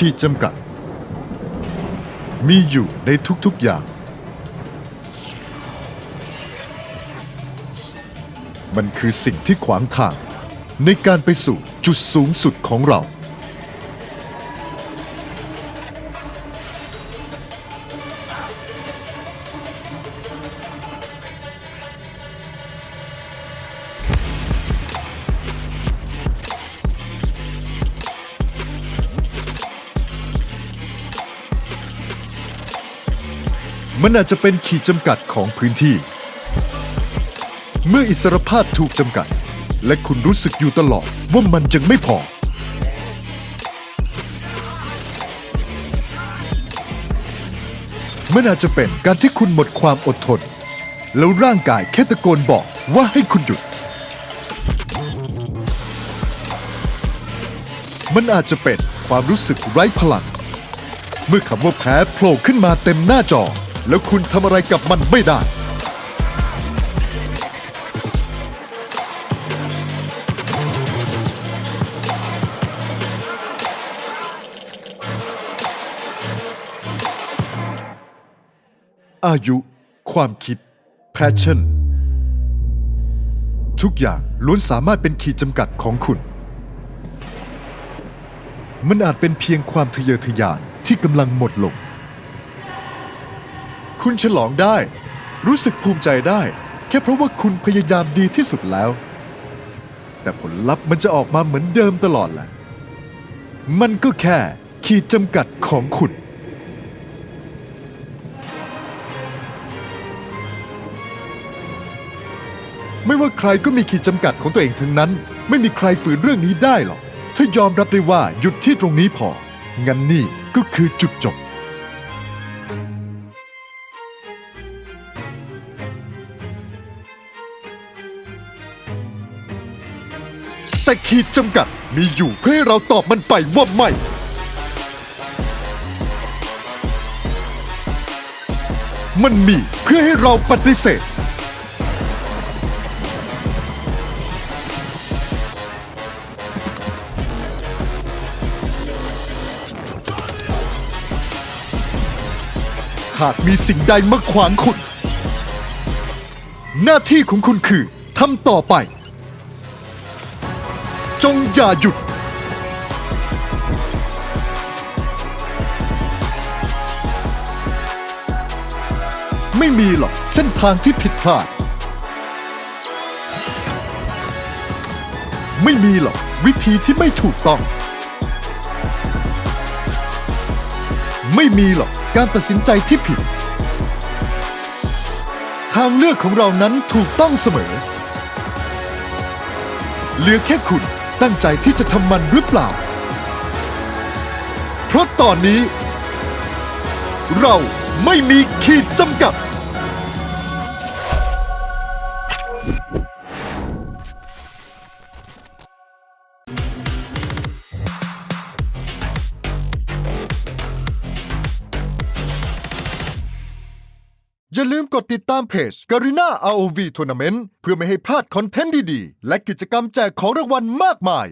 ขีดจำกัด มีอยู่ในทุกๆอย่าง มันคือสิ่งที่ขวางทาง ในการไปสู่จุดสูงสุดของเรา มันอาจจะเป็นขีดจำกัดของพื้นที่ เมื่ออิสรภาพถูกจำกัด และคุณรู้สึกอยู่ตลอดว่ามันยังไม่พอ มันอาจจะเป็นการที่คุณหมดความอดทน แล้วร่างกายแค่ตะโกนบอกว่าให้คุณหยุด มันอาจจะเป็นความรู้สึกไร้พลัง เมื่อคำว่าแพ้โผล่ขึ้นมาเต็มหน้าจอ แล้วคุณทำอะไรกับมันไม่ได้ อายุ ความคิด passion ทุกอย่างล้วนสามารถเป็นขีดจำกัดของคุณ มันอาจเป็นเพียงความทะเยอทะยานที่กำลังหมดลง คุณฉลองได้ รู้สึกภูมิใจได้ แค่เพราะว่าคุณพยายามดีที่สุดแล้ว แต่ผลลัพธ์มันจะออกมาเหมือนเดิมตลอดแหละ มันก็แค่ขีดจำกัดของคุณ ไม่ว่าใครก็มีขีดจำกัดของตัวเองทั้งนั้น ไม่มีใครฝืนเรื่องนี้ได้หรอก ถ้ายอมรับได้ว่าหยุดที่ตรงนี้พอ งั้นนี่ก็คือจุดจบ แต่ขีดจำกัดมีอยู่เพื่อให้เราตอบมันไปว่าไม่ มันมีเพื่อให้เราปฏิเสธ หากมีสิ่งใดมาขวางคุณ หน้าที่ของคุณคือทำต่อไป จงอย่าหยุด ไม่มีหรอกเส้นทางที่ผิดพลาด ไม่มีหรอกวิธีที่ไม่ถูกต้อง ไม่มีหรอกการตัดสินใจที่ผิด ทางเลือกของเรานั้นถูกต้องเสมอ เหลือแค่คุณ ตั้งใจที่จะทำมันหรือเปล่า เพราะตอนนี้ เราไม่มีขีดจำกัด อย่าลืมกดติดตามเพจ Garena ROV Tournament เพื่อไม่ให้พลาดคอนเทนต์ดีๆ และกิจกรรมแจกของรางวัลมากมาย